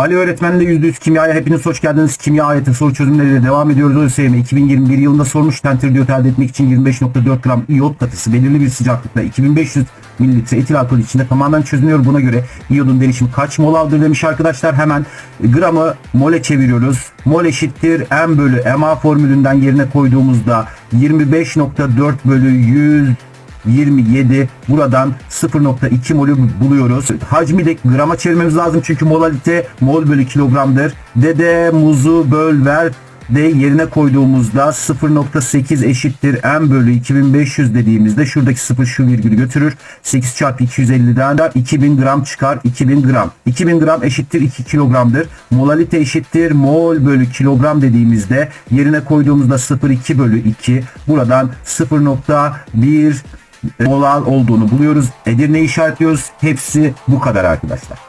Ali öğretmenle %100 kimyaya hepiniz hoş geldiniz. Kimya ayeti soru çözümleriyle devam ediyoruz. ÖSYM 2021 yılında sormuş tentür diyot elde etmek için 25.4 gram iyot katısı belirli bir sıcaklıkta 2500 mililitre etil alkol içinde tamamen çözünüyor. Buna göre iyodun derişimi kaç mol aldır demiş arkadaşlar. Hemen gramı mole çeviriyoruz. Mol eşittir m bölü ma formülünden yerine koyduğumuzda 25.4 bölü 100 27 buradan 0.2 molü buluyoruz. Hacmi de grama çevirmemiz lazım çünkü molalite mol bölü kilogramdır. Dede muzu böl ver de yerine koyduğumuzda 0.8 eşittir m bölü 2500 dediğimizde şuradaki 0 şu virgülü götürür. 8 çarpı 250'den de 2000 gram çıkar 2000 gram. 2000 gram eşittir 2 kilogramdır. Molalite eşittir mol bölü kilogram dediğimizde yerine koyduğumuzda 0.2 bölü 2 buradan 0.1 molal olduğunu buluyoruz. Edirne'yi işaretliyoruz. Hepsi bu kadar arkadaşlar.